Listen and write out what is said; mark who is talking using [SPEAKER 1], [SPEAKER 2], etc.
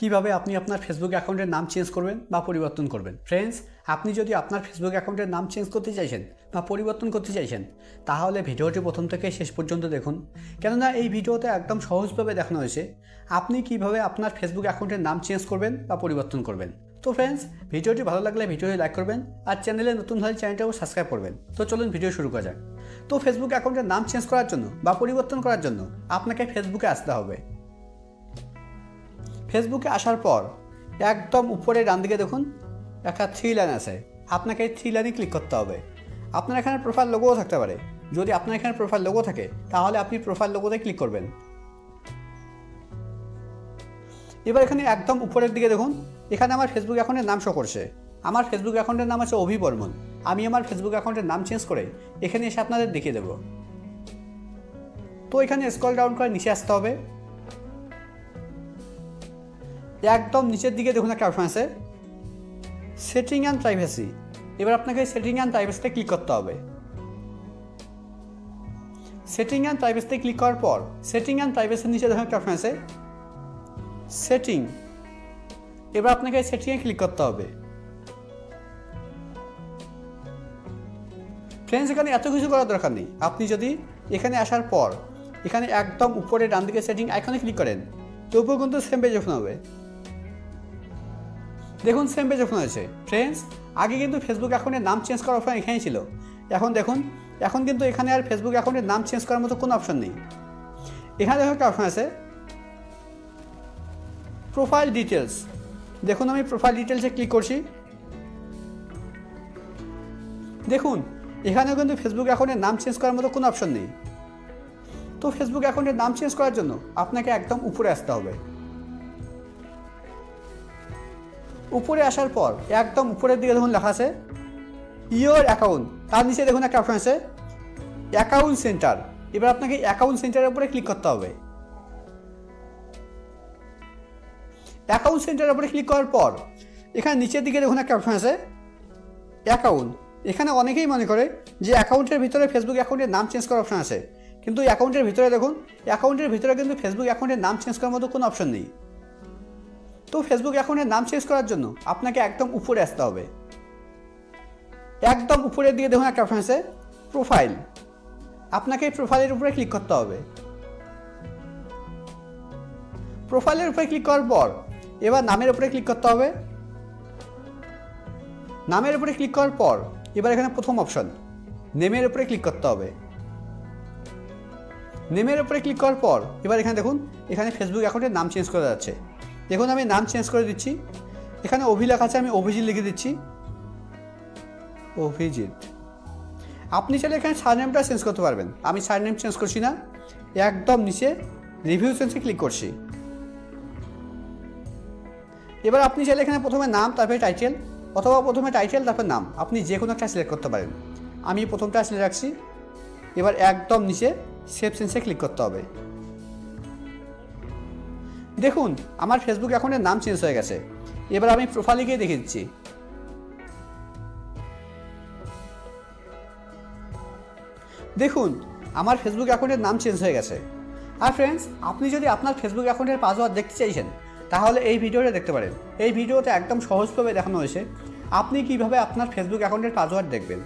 [SPEAKER 1] কীভাবে আপনি আপনার ফেসবুক অ্যাকাউন্টের নাম চেঞ্জ করবেন বা পরিবর্তন করবেন? ফ্রেন্ডস আপনি যদি আপনার ফেসবুক অ্যাকাউন্টের নাম চেঞ্জ করতে চাইছেন বা পরিবর্তন করতে চাইছেন, তাহলে ভিডিওটি প্রথম থেকে শেষ পর্যন্ত দেখুন। কেননা এই ভিডিওতে একদম সহজভাবে দেখানো হয়েছে আপনি কীভাবে আপনার ফেসবুক অ্যাকাউন্টের নাম চেঞ্জ করবেন বা পরিবর্তন করবেন। তো ফ্রেন্ডস ভিডিওটি ভালো লাগলে ভিডিওটি লাইক করবেন আর চ্যানেলে নতুন হলে চ্যানেলটাও সাবস্ক্রাইব করবেন। তো চলুন ভিডিও শুরু করা যাক। তো ফেসবুক অ্যাকাউন্টের নাম চেঞ্জ করার জন্য বা পরিবর্তন করার জন্য আপনাকে ফেসবুকে আসতে হবে। ফেসবুকে আসার পর একদম উপরে ডান দিকে দেখুন, একটা থ্রি লাইন আছে। আপনাকে এই থ্রি লাইনে ক্লিক করতে হবে। আপনার এখানে প্রোফাইল লোগোও থাকতে পারে। যদি আপনার এখানে প্রোফাইল লোগো থাকে, তাহলে আপনি প্রোফাইল লোগোতে ক্লিক করবেন। এবার এখানে একদম উপরের দিকে দেখুন, এখানে আমার ফেসবুক অ্যাকাউন্টের নাম শো করছে। আমার ফেসবুক অ্যাকাউন্টের নাম আছে অভি বর্মন। আমি আমার ফেসবুক অ্যাকাউন্টের নাম চেঞ্জ করে এখানে এসে আপনাদের দেখিয়ে দেবো। তো এখানে স্ক্রল ডাউন করে নিচে আসতে হবে। একদম নিচের দিকে দেখুন একটা অপশন আছে। সেটিং অ্যান্ড প্রাইভেসি এবার আপনাকে সেটিং অ্যান্ড প্রাইভেসিতে ক্লিক করতে হবে। সেটিং অ্যান্ড প্রাইভেসিতে ক্লিক করার পর সেটিং অ্যান্ড প্রাইভেসির নিচে দেখুন একটা অপশন আছে। সেটিং এবার আপনাকে সেটিংয়ে ক্লিক করতে হবে। ফ্রেন্ডস এখানে এত কিছু করার দরকার নেই। আপনি যদি এখানে আসার পর, এখানে একদম উপরে ডান দিকে সেটিং আইকনে ক্লিক করেন, তবুও কিন্তু সেম পেজ ওপেন হবে। দেখুন সেম পেজ ওপেন হয়েছে ফ্রেন্ডস আগে কিন্তু ফেসবুক অ্যাকাউন্টের নাম চেঞ্জ করার অপশন এখানেই ছিল। এখন দেখুন, এখন কিন্তু এখানে আর ফেসবুক অ্যাকাউন্টের নাম চেঞ্জ করার মতো কোনো অপশন নেই। এখানে দেখুন একটা অপশন আছে। প্রোফাইল ডিটেলস দেখুন, আমি প্রোফাইল ডিটেলসে ক্লিক করছি। দেখুন, এখানেও কিন্তু ফেসবুক অ্যাকাউন্টের নাম চেঞ্জ করার মতো কোনো অপশন নেই। তো ফেসবুক অ্যাকাউন্টের নাম চেঞ্জ করার জন্য আপনাকে একদম উপরে আসতে হবে। উপরে আসার পর একদম উপরের দিকে দেখুন লেখা আছে ইয়োর অ্যাকাউন্ট তার নিচে দেখুন একটা অপশন আছে অ্যাকাউন্ট সেন্টার এবার আপনাকে অ্যাকাউন্ট সেন্টারের উপরে ক্লিক করতে হবে। অ্যাকাউন্ট সেন্টারের উপরে ক্লিক করার পর, এখানে নিচের দিকে দেখুন একটা অপশন আছে অ্যাকাউন্ট এখানে অনেকেই মনে করে যে অ্যাকাউন্টের ভিতরে ফেসবুক অ্যাকাউন্টের নাম চেঞ্জ করার অপশন আছে। কিন্তু অ্যাকাউন্টের ভিতরে দেখুন অ্যাকাউন্টের ভিতরে কিন্তু ফেসবুক অ্যাকাউন্টের নাম চেঞ্জ করার মতো কোনো অপশন নেই। তো ফেসবুক অ্যাকাউন্টের নাম চেঞ্জ করার জন্য আপনাকে একদম উপরে আসতে হবে। একদম উপরের দিকে দেখুন একটা অপশন আছে প্রোফাইল আপনাকে প্রোফাইলের উপরে ক্লিক করতে হবে। প্রোফাইলের উপরে ক্লিক করার পর এবার নামের উপরে ক্লিক করতে হবে। নামের উপরে ক্লিক করার পর এবার এখানে প্রথম অপশন নেমের উপরে ক্লিক করতে হবে। নেমের উপরে ক্লিক করার পর এবার এখানে দেখুন, এখানে ফেসবুক অ্যাকাউন্টের নাম চেঞ্জ করা যাচ্ছে। দেখুন, আমি নাম চেঞ্জ করে দিচ্ছি। এখানে অভি লেখা আছে, আমি অভিজিৎ লিখে দিচ্ছি। অভিজিৎ। আপনি চাইলে এখানে সারনেমটা চেঞ্জ করতে পারবেন। আমি সারনেম চেঞ্জ করছি না। একদম নিচে রিভিউ চেঞ্জে ক্লিক করছি। এবার আপনি চাইলে এখানে প্রথমে নাম, তারপরে টাইটেল অথবা প্রথমে টাইটেল তারপর নাম। আপনি যে কোনো একটা সিলেক্ট করতে পারেন। আমি প্রথমটা সিলেক্ট রাখছি। এবার একদম নিচে সেভ সেন্সে ক্লিক করতে হবে। দেখুন, আমার ফেসবুক অ্যাকাউন্টের নাম চেঞ্জ হয়ে গেছে। এবার আমি প্রোফাইলে গিয়ে দেখে দিচ্ছি। দেখুন, আমার ফেসবুক অ্যাকাউন্টের নাম চেঞ্জ হয়ে গেছে। আর ফ্রেন্ডস আপনি যদি আপনার ফেসবুক অ্যাকাউন্টের পাসওয়ার্ড দেখতে চাইছেন, তাহলে এই ভিডিওটা দেখতে পারেন। এই ভিডিওতে একদম সহজভাবে দেখানো হয়েছে। আপনি কীভাবে আপনার ফেসবুক অ্যাকাউন্টের পাসওয়ার্ড দেখবেন?